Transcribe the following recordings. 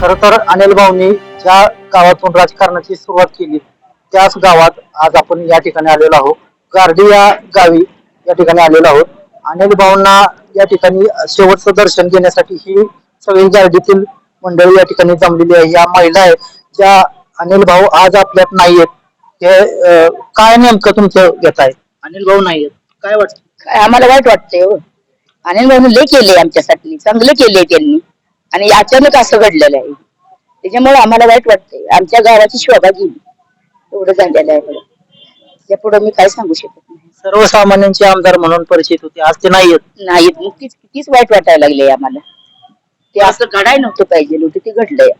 खर तर अनिल भाऊनी ज्या गावातून राजकारणाची सुरुवात केली त्याच गावात आज आपण या ठिकाणी आलेलो आहोत. गारडी या गावी या ठिकाणी आलेलो आहोत. अनिल भाऊंना या ठिकाणी शेवटचं दर्शन घेण्यासाठी ही सगळी गारडीतील मंडळी या ठिकाणी जमलेली आहे. या महिला आहेत ज्या अनिल भाऊ आज आपल्यात नाहीयेत. हे अं, काय नेमकं तुमचं घेत आहे? अनिल भाऊ नाहीयेत. काय वाटतं? काय आम्हाला वाईट वाटतंय हो. अनिल भाऊन लय केले आमच्यासाठी. चांगलं केले त्यांनी. आणि अचानक असं घडलेलं आहे. त्याच्यामुळे आम्हाला वाईट वाटतंय. आमच्या गावाची शोभा गेली. एवढं झालेलं आहे. त्या पुढे मी काय सांगू शकत नाही. सर्वसामान्यांचे आमदार म्हणून परिचित होते. आज ते नाहीयेत. नाही मग तीच तीच वाईट वाटायला लागले आम्हाला. ते असं घडाय नव्हतं पाहिजे. होतं ते घडलंय.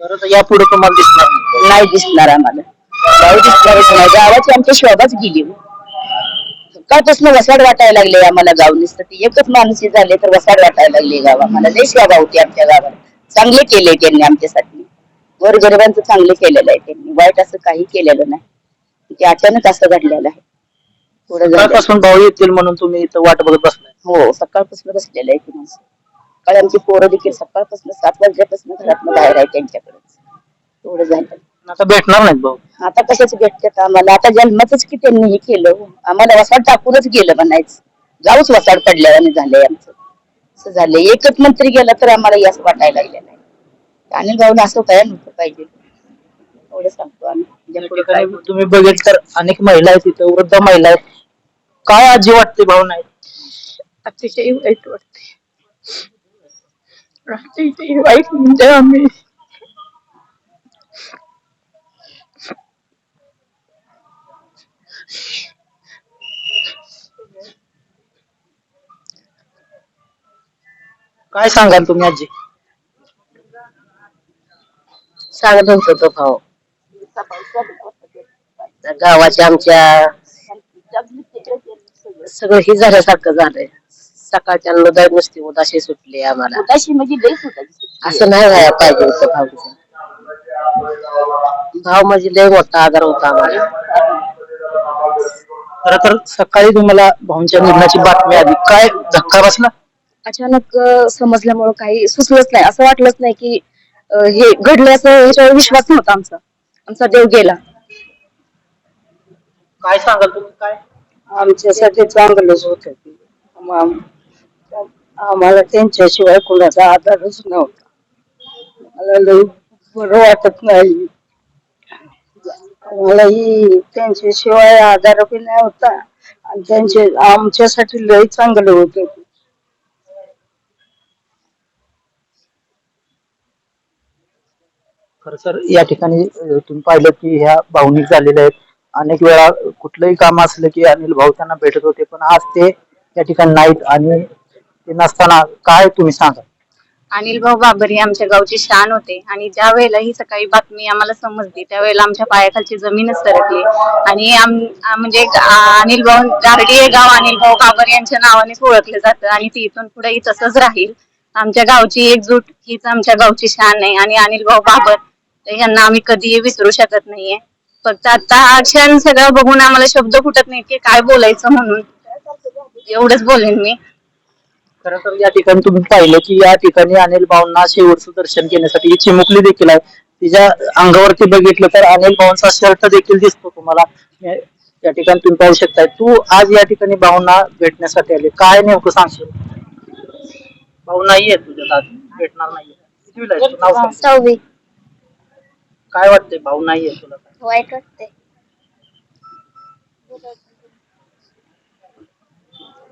तर आता यापुढे तुम्हाला दिसणार नाही. नाही दिसणार आम्हाला. गाव दिसणारच नाही. गावाची आमची शोभाच गेली हो. सकाळपासून वसाड वाटायला लागले आम्हाला गाव नुसतं ते एकच माणूस झाले तर वसाड वाटायला लागले गाव आम्हाला लय शोभा होती आमच्या गावाला चांगले केले त्यांनी आमच्यासाठी. गोरगरिबांचं चांगलं केलेलं आहे त्यांनी. वाईट असं काही केलेलं नाही. ते अचानक असं घडलेलं आहे. थोडं झालं. सकाळपासून भाऊ येतील म्हणून तुम्ही इथं वाट बघत बसलाय. हो सकाळपासून बसलेलं आहे ती माणसं. सकाळी आमची पोरं देखील सकाळपासून सात वाजल्यापासून घरातनं बाहेर आहे त्यांच्याकडेच एवढं झालं. आता भेटणार नाहीत भाऊ. आता कशाच भेटतात आम्हाला? आता जन्मातच की त्यांनी हे केलं. आम्हाला वसाड टाकूनच गेलं म्हणायचं. गावच वसाड पडल्याने झालंय आमचं. असं झालंय. एकच मंत्री गेला तर आम्हाला याच वाटायला लागलेलं आहे आणि भाऊन असं काय नव्हतं पाहिजे. एवढं सांगतो आम्ही. या काय ठिकाणी तुम्ही बघेल तर अनेक महिला आहेत तिथे वृद्ध महिला आहेत. काय आजी वाटते भाऊ नाही? अतिशय वाईट वाटते. अतिशय वाईट म्हणजे आम्ही काय सांगाल तुम्ही आजी? सांगत होतो तो भाऊ. त्या गावाच्या आमच्या सगळं हे झाल्यासारखं झालंय. सकाळच्या नोंदाई नुसती उदाशी सुटली आम्हाला. उदाशी म्हणजे असं नाही व्हायला पाहिजे होतं भाऊचं भाव म्हणजे लय मोठा आधार होता आम्हाला. खर तर सकाळी तुम्हाला भाऊंच्या निधनाची बातमी आली. काय धक्का बसला अचानक समजल्यामुळं काही सुचलंच नाही. असं वाटलंच नाही की हे घडलं असं ह्याच्यावर विश्वास नव्हता आमचा. आमचा देव गेला. काय सांगाल तुम्ही? काय? आमच्यासाठी चांगलंच होत आम्हाला त्यांच्याशिवाय कोणाचा आधारच नव्हता. मला लई बरं वाटत नाही. मलाही त्यांच्याशिवाय आधार बी नाही होता आणि त्यांचे आमच्यासाठी लई चांगलं होत खर तर या ठिकाणी तुम्ही पाहिलं की ह्या भावनिक झालेल्या आहेत. अनेक वेळा कुठलंही काम असलं की अनिल भाऊ त्यांना भेटत होते पण आज ते या ठिकाणी नाहीत आणि ते नसताना काय तुम्ही सांगा अनिल भाऊ बाबर हे आमच्या गावची शान होते आणि ज्या वेळेला ही सकाळी बातमी आम्हाला समजली त्यावेळेला आमच्या पायाखालची जमीनच सरकली. आणि म्हणजे अनिल भाऊ गारडी हे गाव अनिल भाऊ बाबर यांच्या नावानेच ओळखलं जातं आणि ती इथून पुढेही तसंच राहील. आमच्या गावची एकजूट हीच आमच्या गावची शान आहे आणि अनिल भाऊ बाबर यांना आम्ही कधीही विसरू शकत नाहीये. फक्त आता हा क्षण सगळं बघून आम्हाला शब्द फुटत नाही की काय बोलायचं म्हणून. एवढंच बोलेन मी. खरं तर या ठिकाणी तुम्ही पाहिलं की या ठिकाणी अनिल भाऊंना शेवटचं दर्शन घेण्यासाठी ही चिमुकली देखील आहे. तिच्या अंगावरती बघितलं तर अनिल भाऊंचा शर्ट देखील दिसतो तुम्हाला. या या ठिकाणी तुम्ही पाहू शकताय. तू आज या ठिकाणी भाऊंना भेटण्यासाठी आले. काय नेमकं सांगशील? भाऊ नाहीये तुझ्यात आज भेटणार नाहीये? नाव. सहावी. काय वाटतंय? भाऊ नाहीये तुला? वाईट वाटते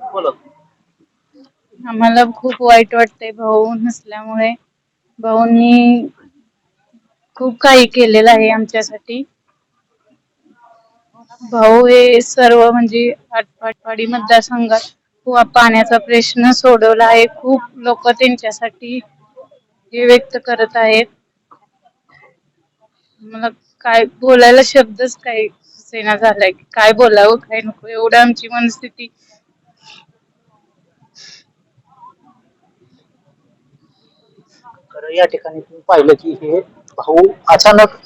बोला. आम्हाला खूप वाईट वाटतंय भाऊ नसल्यामुळे. भाऊंनी खूप काही केलेलं आहे आमच्यासाठी. भाऊ हे सर्व म्हणजे आटपाडी मतदारसंघात खूप पाण्याचा प्रश्न सोडवला आहे. खूप लोक त्यांच्यासाठी हे व्यक्त करत आहेत. मला काय बोलायला शब्दच काय सेना झालाय. काय बोलावं काय नको एवढं आमची मनस्थिती. तर या ठिकाणी तुम्ही पाहिलं की हे भाऊ अचानक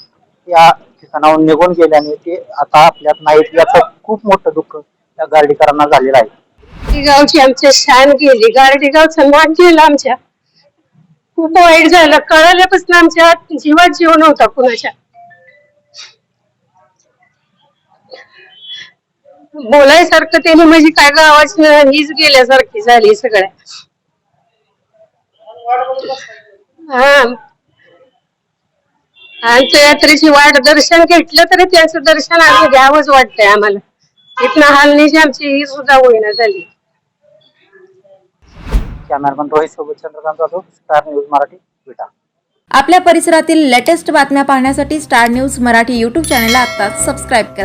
या ठिकाणाहून निघून गेल्याने ते आता आपल्यात नाहीत याचं खूप मोठं दुःख त्या गार्डीकरांना झालेलं आहे. ती गावची आमच्या शान गेली. गारडी गावचं नाक गेलं आमच्या. खूप वाईट झालं. कळाल्यापासून आमच्या जीवात जीव नव्हता कुणाच्या. बोलायसारखं त्याने म्हणजे काय गावाची हीच गेल्यासारखी झाली सगळ्या. हा. आणि यात्रेची वाट दर्शन घेतलं तरी त्याचं दर्शन आम्ही घ्यावंच वाटतंय आम्हाला. इथनं हालण्याची आमची ही सुद्धा होईना झाली. कॅमेरामन रोहित सोबत चंद्रकांत जाधव स्टार न्यूज मराठी विटा. आपल्या परिसरातील लेटेस्ट बातम्या पाहण्यासाठी स्टार न्यूज मराठी यूट्यूब चॅनलला आत्ताच सबस्क्राईब करा.